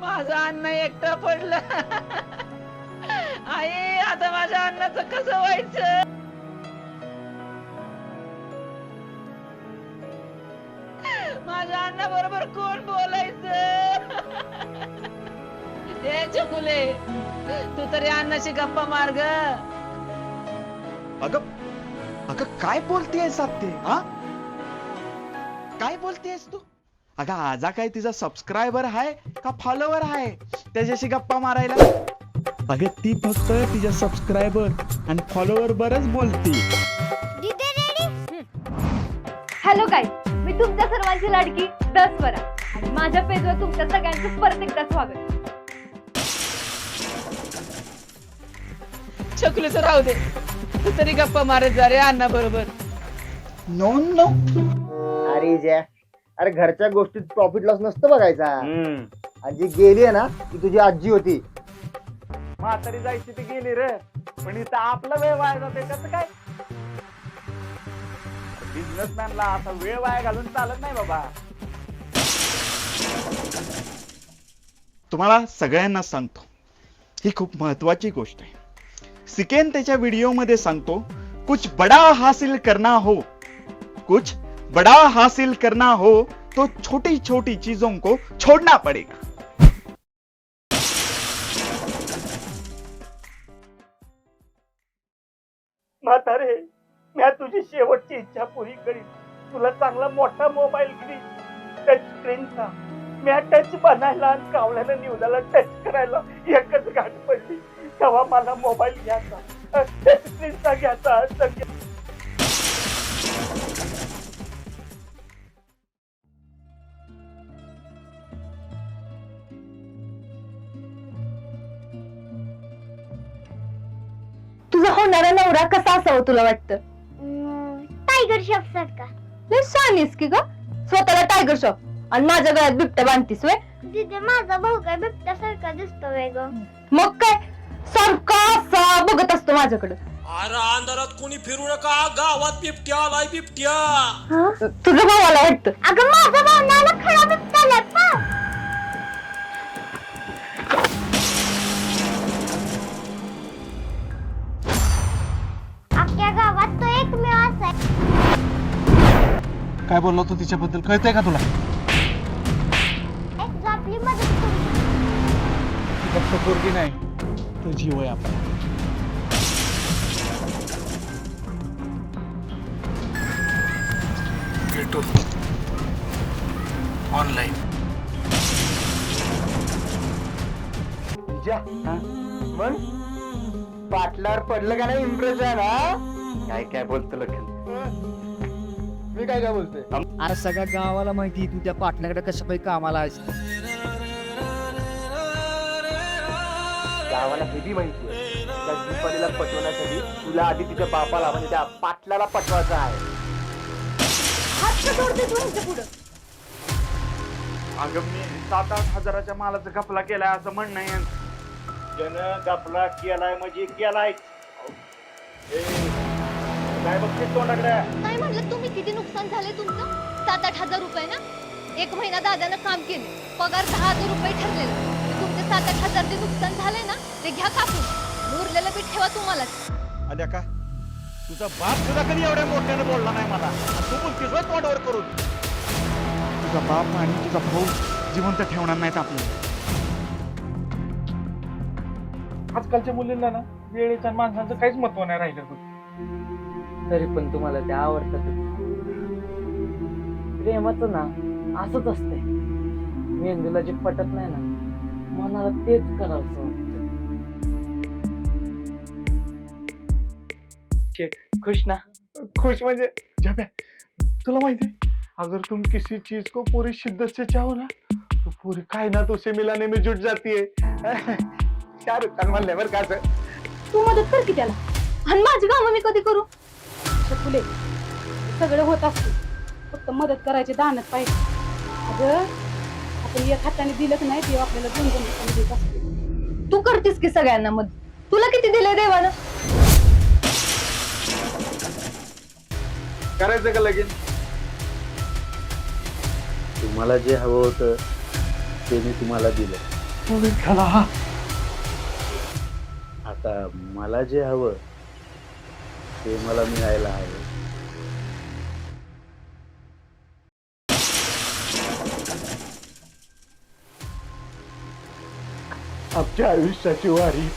माझं अन्न एकटा पडलं. आई आता माझ्या अन्नाचं कसं व्हायचं? माझ्या अण्णा बरोबर कोण बोलायचं? हे चकुले तू तरी अन्नाची गप्पा मार्ग अगं अगं काय बोलतेयस ते हा? काय बोलतेयस तू? अगं आजा काय तिचा सबस्क्रायबर आहे का फॉलोवर आहे त्याच्याशी गप्पा मारायला? अगं ती फक्त तिच्या सबस्क्रायबर आणि फॉलोवर बरच बोलती. हॅलो काय मी तुमच्या सर्वांची लाडकी दसवरा आणि माझ्या पेजवर तुमच्या सगळ्यांचं परत एकदा स्वागत. चकुले तर राहू दे. तू तरी गप्पा मारत जा रे अण्णा बरोबर. नो नो अरे ज्या. अरे घरच्या गोष्टीत प्रॉफिट लॉस नसतं बघायचा. आणि जी गेली आहे ना ती तुझी आजी होती. म्हातारी जायची ती गेली रे. पण इथं आपला वेळ वाया जाते कसं काय? बिझनेसमॅनला असा वेळ वाया घालून चालत नाही बाबा. तुम्हाला सगळ्यांना सांगतो ही खूप महत्वाची गोष्ट आहे. सिकेन त्याच्या व्हिडिओमध्ये सांगतो कुछ बड़ा हासिल करना हो. कुछ बड़ा हासिल करना हो तो छोटी छोटी चीजों को छोड़ना पड़ेगा। म्हातारे म्या तुझी शेवटची इच्छा पुरी करीन. तुला चांगला मोठा मोबाईल घेईन टच स्क्रीनचा म्या टच बनायला आणि कावल्यानं न्यूजला टच करायला एकच गाठ पडली. तेव्हा मला मोबाईल घ्यायचा. टच स्क्रीनचा घ्यायचा. नवरा कसा असावा तुला वाटतं? टायगर शेफ सारखा. लय शानीस की ग? स्वतःला टायगर शॉप आणि माझ्या गळ्यात बिबट्या बांधतीस वे तिथे माझा भाऊ काय बिबट्यासारखा दिसतो वेग मग काय? सारखा असा बघत असतो माझ्याकडे. अरे अंधारात कोणी फिरू नका गावात बिबट्या आलाय बिबट्या. तुझं भावाला वाटतं अगं माझा काय बोललो तू तिच्याबद्दल? कळतंय का तुला? आहे जो आपली मदत करू फक्त पोरगी नाही तो जीव आहे आपला. ऑनलाईन जा? मग? पाटलावर पडलं का नाही इम्प्रेशन हा? काय काय बोलतो लखन? मी काय काय बोलतोय? अरे सगळ्या गावाला माहिती तू त्या पाटण्याकडे कसं काही कामाला आहेस? गावाला हे बी माहिती आहे. त्या दीपालीला पटवण्यासाठी तुला आधी तिच्या बापाला म्हणजे त्या पाटलाला पटवायचं आहे. हात का जोडते तू ह्यांच्या पुढं. अगं मी सात आठ हजाराच्या मालाचा घपला केलाय असं म्हणणं आहे. यांचं. ज्यानं गपला केलाय म्हणजे केलाय. ए, काय बघते तोंडाकडे? किती नुकसान झाले तुमचं? सात आठ हजार रुपये ना? एक महिना दादानं काम केले पगार दहा हजार रुपये ठरलेला. ते तुमचे सात आठ हजार जे नुकसान झाले ना ते घ्या कापून. उरलेलं पीठ ठेवा तुम्हालाच. अद्या का तुझा बाप सुद्धा कधी एवढ्या मोठ्याने बोलला नाही मला? आणि तू बोलतेस होय तोंडावर करून. तुझा बाप आणि तुझा भाऊ जिवंत ठेवणार नाहीत आपल्याला. आजकालच्या मुलींना ना वेळेच्या आणि माणसाचं काहीच महत्त्व नाही राहिलं तरी पण तुम्हाला ते आवडतात. प्रेमाचं ना असंच असतंय. मेंदूला जे पटत नाही ना मनाला तेच करावं खुश ना? खुश म्हणजे झप्या तुला माहिती अगर तुम किसी चीज को पूरी शिद्दत से चाहो ना तो पूरी कायनात उसे मिलाने में जुट जाती है शाहरुख खान म्हणले बरं का तू मदत कर की त्याला. आणि माझी कामं मी कधी करू? फुले. सगळं होत असते. फक्त मदत करायची दानत पाहिजे. अगं आपण एक हाताने दिलं की नाही ते आपल्याला दोन दोन हाताने देत असते. तू करतेस की सगळ्यांना मदत? तुला किती दिले देवानं? करायचं का लगेच? तुम्हाला जे हवं होतं ते मी तुम्हाला दिलं. आता मला जे हवं ते मला मिळायला हवे. आमच्या आयुष्याची वारी